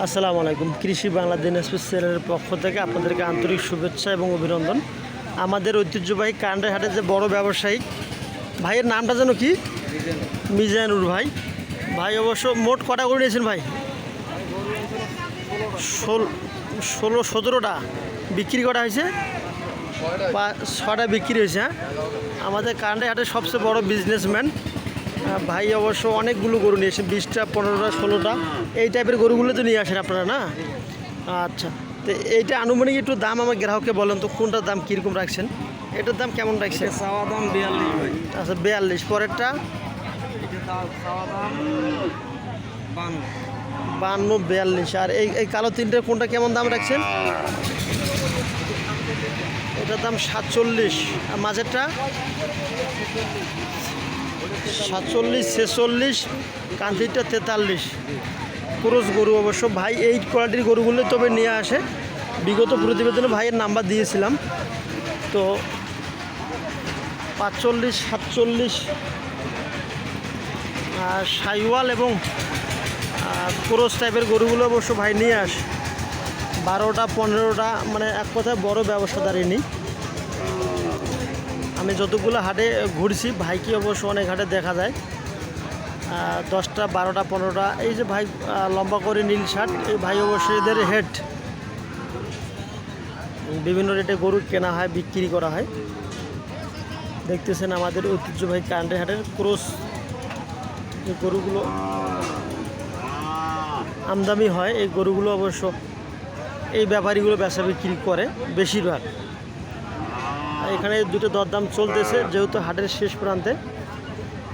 আসসালামু আলাইকুম। কৃষি বাংলা দিনাজপুর সেলের পক্ষ থেকে আপনাদেরকে আন্তরিক শুভেচ্ছা এবং অভিনন্দন। আমাদের ঐতিহ্যবাহী কান্ডার হাটে যে বড় ব্যবসায়ী, ভাইয়ের নামটা যেন কি? মিজানুর ভাই। ভাই অবশ্য মোট কটা করে নিয়েছেন ভাই? ষোল- সতেরোটা বিক্রি করা হয়েছে। ছটা বিক্রি হয়েছে হ্যাঁ? আমাদের কান্ডে হাটের সবচেয়ে বড় বিজনেসম্যান ভাই অবশ্য অনেকগুলো গরু নিয়ে এসেছেন বিশটা পনেরোটা ষোলোটা এই টাইপের গরুগুলো তো নিয়ে আসেন আপনারা না? আচ্ছা তো এইটা আনুমানিক একটু দাম আমার গ্রাহককে বলেন তো কোনটার দাম কীরকম রাখছেন? এটার দাম কেমন রাখছেন? চাওয়া দাম বিয়াল্লিশ ভাই। আচ্ছা বিয়াল্লিশ পরেরটা? বান্ন বিয়াল্লিশ আর এই এই কালো তিনটের কোনটা কেমন দাম রাখছেন? এটার দাম সাতচল্লিশ আর মাঝেরটা? সাতচল্লিশ, ছেচল্লিশ কান্তিরটা তেতাল্লিশ। ক্রোস গরু অবশ্য। ভাই, এই কোয়ালিটির গরুগুলো তবে নিয়ে আসে। বিগত প্রতিবেদনে ভাইয়ের নাম্বার দিয়েছিলাম। তো পাঁচচল্লিশ, সাতচল্লিশ সাইওয়াল এবং ক্রোস টাইপের গরুগুলো অবশ্য ভাই নিয়ে আসে। বারোটা, পনেরোটা মানে এক কথায় বড় নেই। আমি যতগুলো হাটে ঘুরছি, ভাইকে অবশ্য অনেক হাটে দেখা যায়। দশটা, বারোটা, পনেরোটা, এই যে ভাই লম্বা করে নীল শার্ট, এই ভাই অবশ্যই এদের হেড। বিভিন্ন রেটে গরু কেনা হয়, বিক্রি করা হয়। দেখতেছেন আমাদের ঐতিহ্যবাহী কান্ডে হাটের ক্রোস। যে গরুগুলো আমদামি হয়, এই গরুগুলো অবশ্য এই ব্যাপারীগুলো বেচা বিক্রি করে বেশিরভাগ। এখানে দুটো দরদাম চলতেছে, যেহেতু হাটের শেষ প্রান্তে।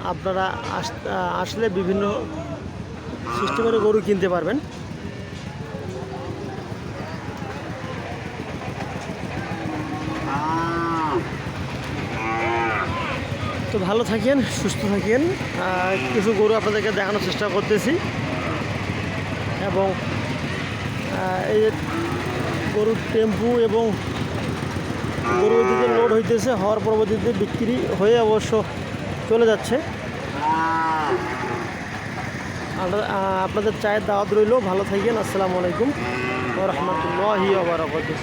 আপনারা আস- আসলে বিভিন্ন সিস্টেমের গরু কিনতে পারবেন। তো ভালো থাকেন, সুস্থ থাকেন। কিছু গরু আপনাদেরকে দেখানোর চেষ্টা করতেছি। এবং এই গরুর টেম্পু এবং গরু দিকে লোড হইতেছে, হওয়ার পরবর্তীতে বিক্রি হয়ে অবশ্য চলে যাচ্ছে। আপনাদের চায়ের দাওয়াত রইল। ভালো থাকেন, আসসালামু আলাইকুম। রহমতুল্লাহি আবরাকাতুহ